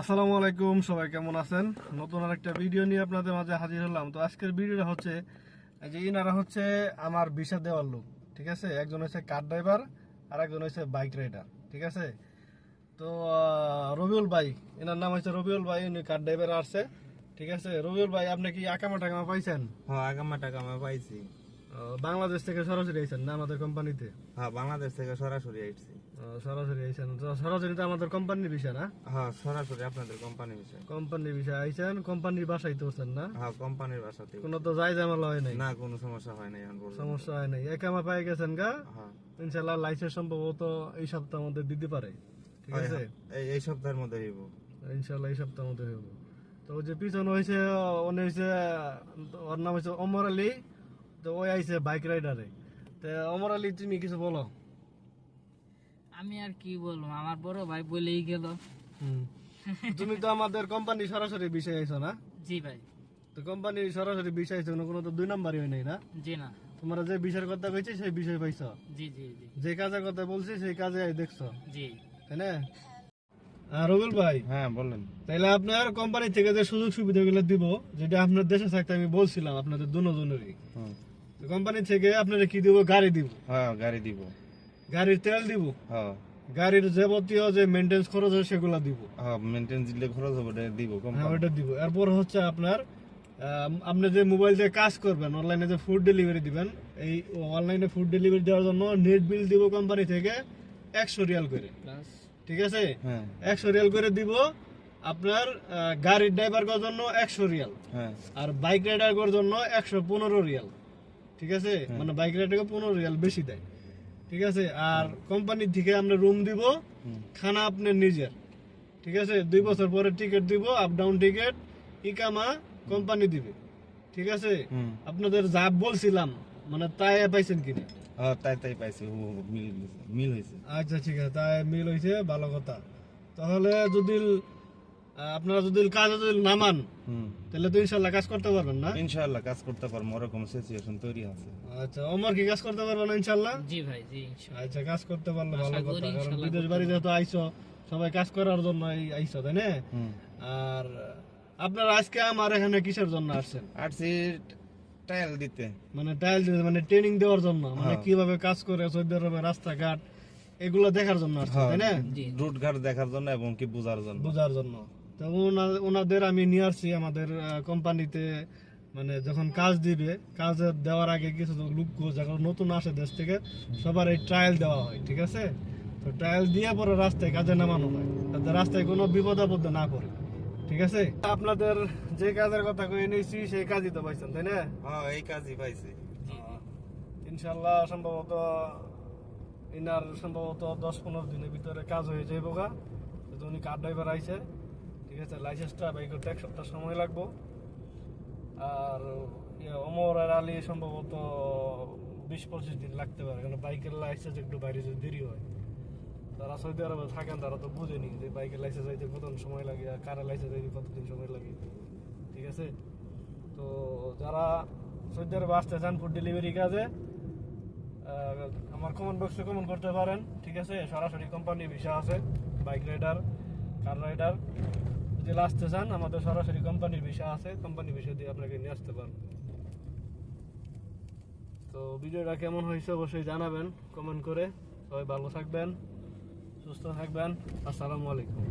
আসসালামু আলাইকুম, সবাই কেমন আছেন? নতুন আরেকটা ভিডিও নিয়ে আপনাদের মাঝে হাজির হলাম। তো আজকের ভিডিওটা হচ্ছে যে ইনারা হচ্ছে আমার বিশা দেওয়ার লোক, ঠিক আছে? একজন হচ্ছে কার ড্রাইভার আর একজন হচ্ছে বাইক রাইডার, ঠিক আছে? তো রবিউল ভাই এনার নাম হচ্ছে রবিউল ভাই, উনি কার ড্রাইভার আসছে, ঠিক আছে? রবিউল ভাই, আপনি কি আকামা টাকামা পাইছেন? হ্যাঁ আগামা টাকা পাইছি। বাংলাদেশ থেকে সরাসরি আইছেন না আমাদের কোম্পানিতে? হ্যাঁ বাংলাদেশ থেকে সরাসরি আইছি। সরাসরি আইছেন। তো সরাসরি তো আমাদের কোম্পানির বিষয় না? হ্যাঁ সরাসরি আপনাদের কোম্পানি বিষয়। কোম্পানির বিষয় আইছেন কোম্পানির বাসায় তো হচ্ছেন না? হ্যাঁ কোম্পানির বাসাতে কোনো তো যাই জামালা হয় নাই? না কোনো সমস্যা হয় না এখন পর্যন্ত সমস্যা হয় নাই। একামা পাই গেছেন গা? হ্যাঁ। ইনশাল্লাহ লাইসেন্স সম্ভবত এই সপ্তাহের মধ্যে দিতে পারে। ঠিক আছে? হ্যাঁ। এই এই সপ্তাহের মধ্যে হইব। ইনশাল্লাহ এই সপ্তাহের মধ্যে হইব। তো ওই যে পিছনে হয়েছে উনি হয়েছে ওর নাম হচ্ছে অমর আলী। তো ওই আইছে বাইক রাইডারে তো অমর আলী তুমি কিছু বলো? আমি আর কি বলব? আমার বড় ভাই বলেই গেল। তুমি তো আমাদের কোম্পানি সরাসরি বিষয় আইছো না? জি ভাই। তো কোম্পানি সরাসরি বিষয় আইছো কোনো তো দুই নাম্বারই হয় নাই না? জি না। তোমরা যে বিষয়ের কথা কইছি সেই বিষয় পাইছো? জি জি জি। যে কাজের কথা বলছি সেই কাজে দেখছ? জি। তাই না? আর রবিল ভাই। হ্যাঁ বলেন। তাহলে আপনার কোম্পানি থেকে যে সুযোগ সুবিধাগুলো দিব যেটা আপনার দেশে থাকতে আমি বলছিলাম আপনাদের দুজনেরই। কোম্পানি থেকে আপনারা কি দিব? গাড়ি দিব। হ্যাঁ গাড়ি দিব। গাড়ির তেল দিব। হ্যাঁ। গাড়ির যাবতীয় যে মেনটেন্স খরচ হয় সেগুলো দিব। হ্যাঁ মেনটেন্স দিলে খরচ হবে ওটা দিব হ্যাঁ কোম্পানি ওটা দিব। এরপর হচ্ছে আপনার আপনি যে মোবাইল দিয়ে কাজ করবেন অনলাইনে যে ফুড ডেলিভারি দিবেন এই অনলাইনে ফুড ডেলিভারি দেওয়ার জন্য নেট বিল দিব কোম্পানি থেকে একশো রিয়াল করে। ঠিক আছে? হ্যাঁ। একশো রিয়াল করে দিব আপনার গাড়ির ড্রাইভার করার জন্য একশো রিয়াল। হ্যাঁ। আর বাইক রাইডার করার জন্য একশো পনেরো রিয়াল। ঠিক আছে? মানে বাইক রাইডারকে পনেরো রিয়াল বেশি দেয়। ঠিক আছে? আর কোম্পানি থেকে আমরা রুম দিব খানা আপনার নিজের। ঠিক আছে? দুই বছর পরে টিকিট দিব আপ ডাউন টিকিট ইকামা কোম্পানি দিবে। ঠিক আছে? আপনাদের যা বলছিলাম মানে তাই পাইছেন কিনা? হ্যাঁ তাই তাই পাইছি। মিল মিল হয়েছে আচ্ছা ঠিক আছে। তাই মিল হয়েছে ভালো কথা। তাহলে যদি আপনারা যদি কাজে যদি নামান তাহলে তো ইনশাল্লাহ কাজ করতে পারবেন না? ইনশাআল্লাহ কাজ করতে পারব ওরকম সিচুয়েশন তৈরি আছে। আচ্ছা অমর কি কাজ করতে পারবেন না ইনশাল্লাহ? জি ভাই জি ইনশাআল্লাহ। আচ্ছা কাজ করতে পারলে ভালো কথা কারণ বিদেশ বাড়ি যেহেতু আইসো সবাই কাজ করার জন্য আইসো তাই না? আর আপনারা আজকে আমার এখানে কিসের জন্য আসছেন? আর টাইল দিতে। মানে টাইল দিতে মানে ট্রেনিং দেওয়ার জন্য মানে হ্যাঁ। কীভাবে কাজ করে সৌদি আরবে রাস্তাঘাট এগুলো দেখার জন্য আসছেন তাই না? জি। রুট ঘাট দেখার জন্য এবং কি বোঝার জন্য। বোঝার জন্য। তো ওনা- ওনাদের আমি নিয়ে আসছি আমাদের কোম্পানিতে মানে যখন কাজ দিবে কাজ দেওয়ার আগে কিছু লোক যখন নতুন আসে দেশ থেকে সবার এই ট্রায়াল দেওয়া হয় ঠিক আছে? তো ট্রায়াল দিয়ে পরে রাস্তায় কাজে নামানো হয় যাতে রাস্তায় কোনো বিপদ আপদ না পড়ে ঠিক আছে? আপনাদের যে কাজের কথা কয়ে নিয়েছি সেই কাজই তো পাইছেন তাই না? হ্যাঁ এই কাজই পাইছি। ইনশাল্লাহ সম্ভবত ইনার সম্ভবত দশ পনেরো দিনের ভিতরে কাজ হয়ে যাইব গা উনি কার ড্রাইভার আইছে ঠিক আছে লাইসেন্সটা বাই করতে এক সপ্তাহ সময় লাগবো। আর ইয়ে, অমর আর আলী সম্ভবত বিশ পঁচিশ দিন লাগতে পারে কারণ বাইকের লাইসেন্স একটু বাইরে যদি দেরি হয়। যারা সৌদি আরবে থাকেন তারা তো বুঝেনি যে বাইকের লাইসেন্স আইতে কত সময় লাগে আর কারের লাইসেন্স আইতে কতদিন সময় লাগে। ঠিক আছে? তো যারা সৌদি আরবে আসতে চান ফুড ডেলিভারি কাজে আমার কমেন্ট বক্সে কমেন্ট করতে পারেন ঠিক আছে? সরাসরি কোম্পানি ভিসা আছে বাইক রাইডার কার রাইডার যদি আসতে চান আমাদের সরাসরি কোম্পানির বিষয় আছে কোম্পানির বিষয় দিয়ে আপনাকে নিয়ে আসতে পারেন তো ভিডিওটা কেমন হয়েছে অবশ্যই জানাবেন কমেন্ট করে। সবাই ভালো থাকবেন, সুস্থ থাকবেন। আসসালামু আলাইকুম।